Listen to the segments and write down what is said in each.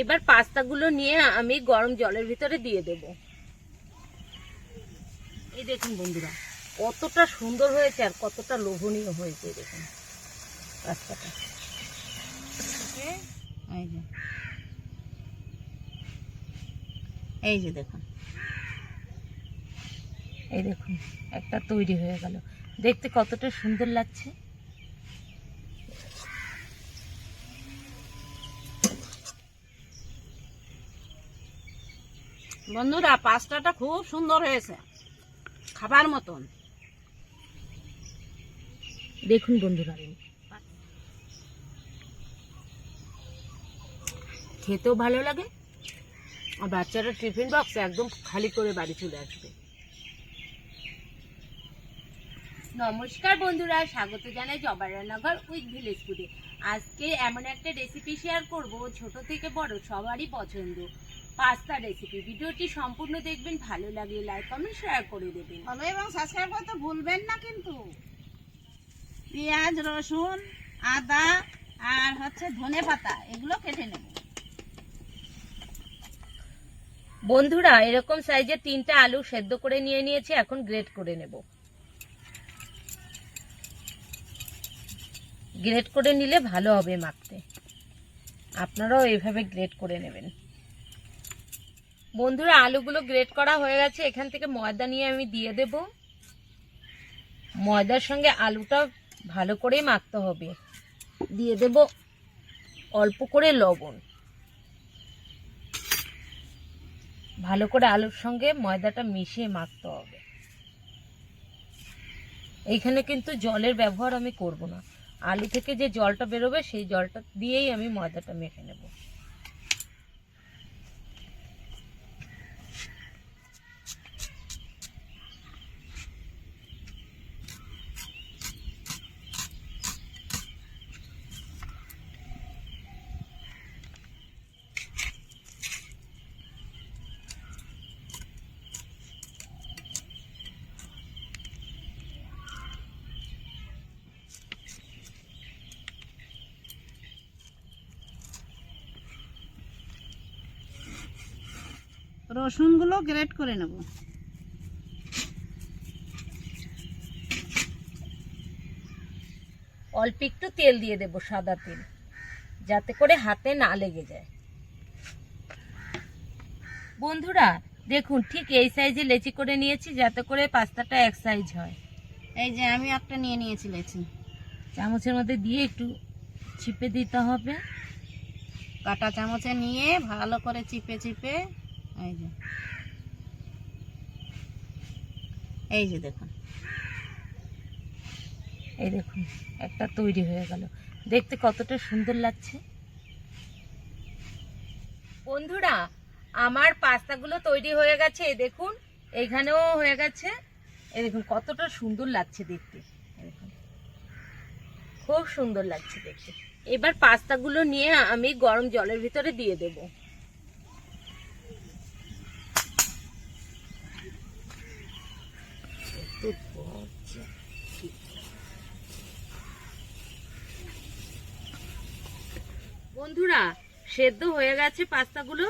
এবার পাস্তাগুলো নিয়ে আমি গরম জলের ভিতরে দিয়ে দেব। এই দেখুন বন্ধুরা, কতটা সুন্দর হয়েছে আর কতটা লোভনীয় হয়েছে দেখুন পাস্তাটা। এই যে। এই যে দেখুন। এই দেখুন, একটা তৈরি হয়ে গেল। দেখতে কতটা সুন্দর লাগছে। বন্ধুরা পাস্তাটা খুব সুন্দর হয়েছে। খাবার মতন। দেখুন বন্ধুরা। খেতেও ভালো লাগে। আর বাচ্চারা টিফিন বক্স একদম খালি করে বাড়ি চলে আসবে। নমস্কার বন্ধুরা স্বাগত জানাই জবার রান্নাঘর উইথ ভিলেজ ফুডে। আজকে এমন একটা রেসিপি শেয়ার করব ছোট থেকে বড় সবারই পছন্দ। পাস্তা রেসিপি ভিডিওটি সম্পূর্ণ দেখবেন ভালো লাগলে লাইক কমেন্ট শেয়ার করে দেবেন। ফলো এবং সাবস্ক্রাইব করতে ভুলবেন না কিন্তু। পেঁয়াজ রসুন আদা আর হচ্ছে ধনে পাতা এগুলো কেটে নেব। বন্ধুরা এরকম সাইজের তিনটা আলু সেদ্ধ করে নিয়ে নিয়েছি এখন গ্রেট করে নেব। গ্রেট করে নিলে ভালো হবে মাখতে। আপনারাও এইভাবে গ্রেট করে নেবেন। বন্ধুরা, আলুগুলো গ্রেট করা হয়ে গেছে। এখান থেকে ময়দা নিয়ে আমি দিয়ে দেব। ময়দার সঙ্গে আলুটা ভালো করে মাখতে হবে। দিয়ে দেব অল্প করে লবণ। ভালো করে আলুর সঙ্গে ময়দাটা মিশিয়ে মাখতে হবে। এইখানে কিন্তু জলের ব্যবহার আমি করব না। আলু থেকে যে জলটা বেরোবে, সেই জলটা দিয়েই আমি ময়দাটা মেখে নেব। রসুনগুলো গ্রেট করে নেব। অল্প একটু তেল দিয়ে দেব সাদা তেল যাতে করে হাতে না লেগে যায়। বন্ধুরা দেখুন ঠিক এই সাইজে লেচি করে নিয়েছি যাতে করে পাস্তাটা এক সাইজ হয়। এই যে আমি একটা নিয়ে নিয়েছি লেচি। চামচের মধ্যে দিয়ে একটু চিপে দিতে হবে। কাটা চামচে নিয়ে ভালো করে চিপে চিপে এই যে। এই যে দেখুন। এই দেখুন, একটা তৈরি হয়ে গেল। দেখতে কতটা সুন্দর লাগছে। বন্ধুরা, আমার পাস্তাগুলো তৈরি হয়ে গেছে দেখুন। এখানেও হয়ে গেছে। এই দেখুন, কতটা সুন্দর লাগছে দেখতে। দেখুন। খুব সুন্দর লাগছে দেখতে। এবার পাস্তাগুলো নিয়ে আমি গরম জলের ভিতরে দিয়ে দেব। বন্ধুরা, সেদ্ধ হয়ে গেছে পাস্তাগুলো,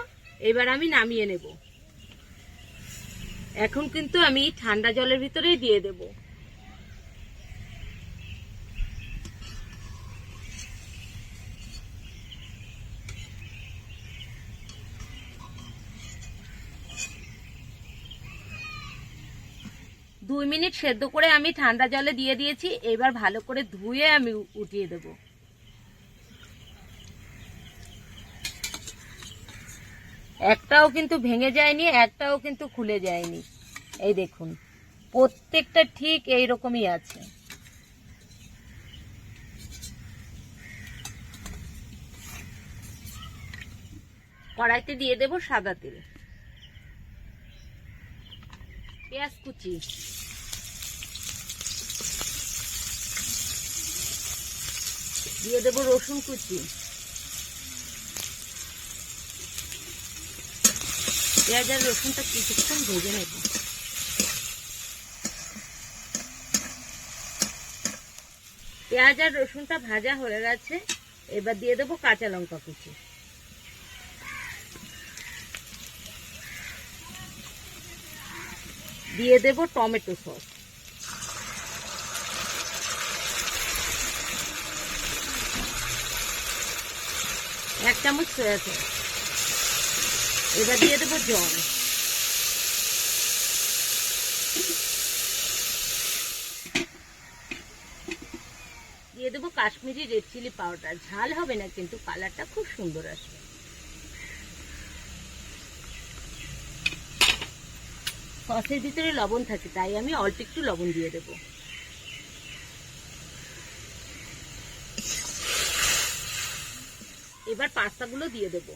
এবার আমি নামিয়ে নেব। এখন কিন্তু আমি ঠান্ডা জলের ভিতরেই দিয়ে দেব। দুই মিনিট সেদ্ধ করে আমি ঠান্ডা জলে দিয়ে দিয়েছি, এবার ভালো করে ধুয়ে আমি উঠিয়ে দেবো। একটাও কিন্তু ভেঙে যায়নি, একটাও কিন্তু খুলে যায়নি। এই দেখুন, প্রত্যেকটা ঠিক এই রকমই আছে। কড়াইতে দিয়ে দেব সাদা তেল। পেঁয়াজ কুচি। দিয়ে দেব রসুন কুচি। পেঁয়াজ আর রসুনটা কিছুক্ষণ ভেজে নেব। পেঁয়াজ আর রসুনটা ভাজা হয়ে গেছে, এবার দিয়ে দেবো কাঁচা লঙ্কা কুচি। দিয়ে দেব টমেটো সস। এক চামচ সয়া সস। এবার দিয়ে দেবো জল। দিয়ে দেবো কাশ্মীরি রেড চিলি পাউডার ঝাল হবে না কিন্তু কালারটা খুব সুন্দর আসবে। সসের ভিতরে লবণ থাকে, তাই আমি অল্প একটু লবণ দিয়ে দেবো। এবার পাস্তাগুলো দিয়ে দেবো।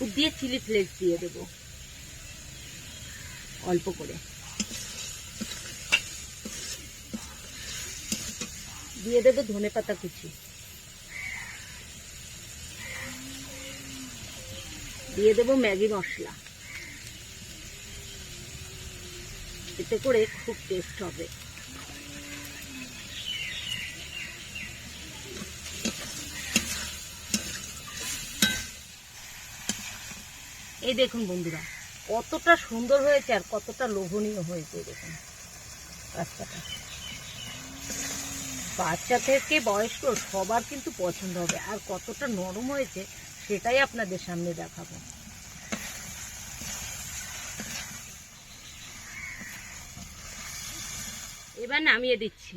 উপর দিয়ে চিলি ফ্লেক্স দিয়ে দেব। অল্প করে। দিয়ে দেবো ধনে পাতা কুচি। দিয়ে দেবো ম্যাগি মশলা। এতে করে খুব টেস্ট হবে। এই দেখুন বন্ধুরা, কতটা সুন্দর হয়েছে আর কতটা লোভনীয় হয়েছে দেখুন রাস্তাটা বাচ্চা থেকে বয়স্ক সবার কিন্তু পছন্দ হবে, আর কতটা নরম হয়েছে সেটাই আপনাদের সামনে দেখাবো। এবার নামিয়ে দিচ্ছি।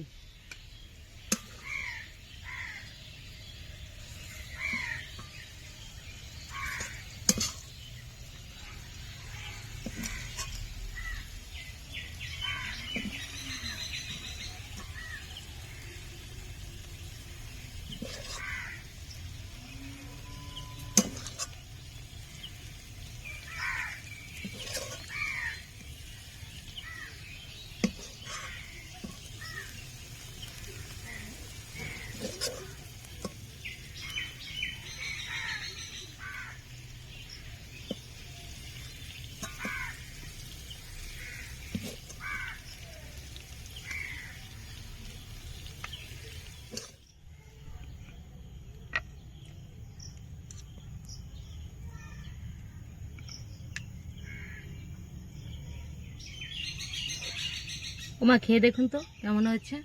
ওমা, খেয়ে দেখুন তো কেমন হয়েছে।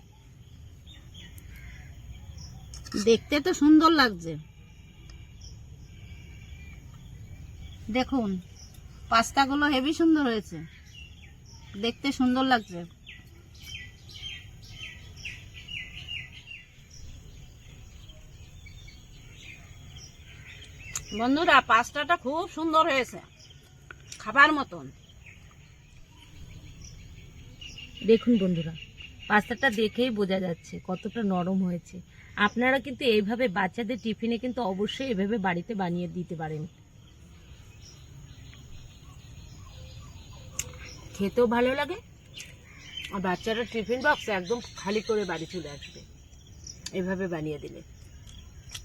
দেখতে তো সুন্দর লাগছে। দেখুন, পাস্তাগুলো হেভি সুন্দর হয়েছে। দেখতে সুন্দর লাগছে। বন্ধুরা, পাস্তাটা খুব সুন্দর হয়েছে। খাবার মতন। দেখুন বন্ধুরা, পাস্তাটা দেখেই বোঝা যাচ্ছে কতটা নরম হয়েছে। আপনারা কিন্তু এইভাবে বাচ্চাদের টিফিনে কিন্তু অবশ্যই এভাবে বাড়িতে বানিয়ে দিতে পারেন। খেতেও ভালো লাগে, আর বাচ্চারা টিফিন বক্স একদম খালি করে বাড়ি চলে আসবে, এভাবে বানিয়ে দিলে।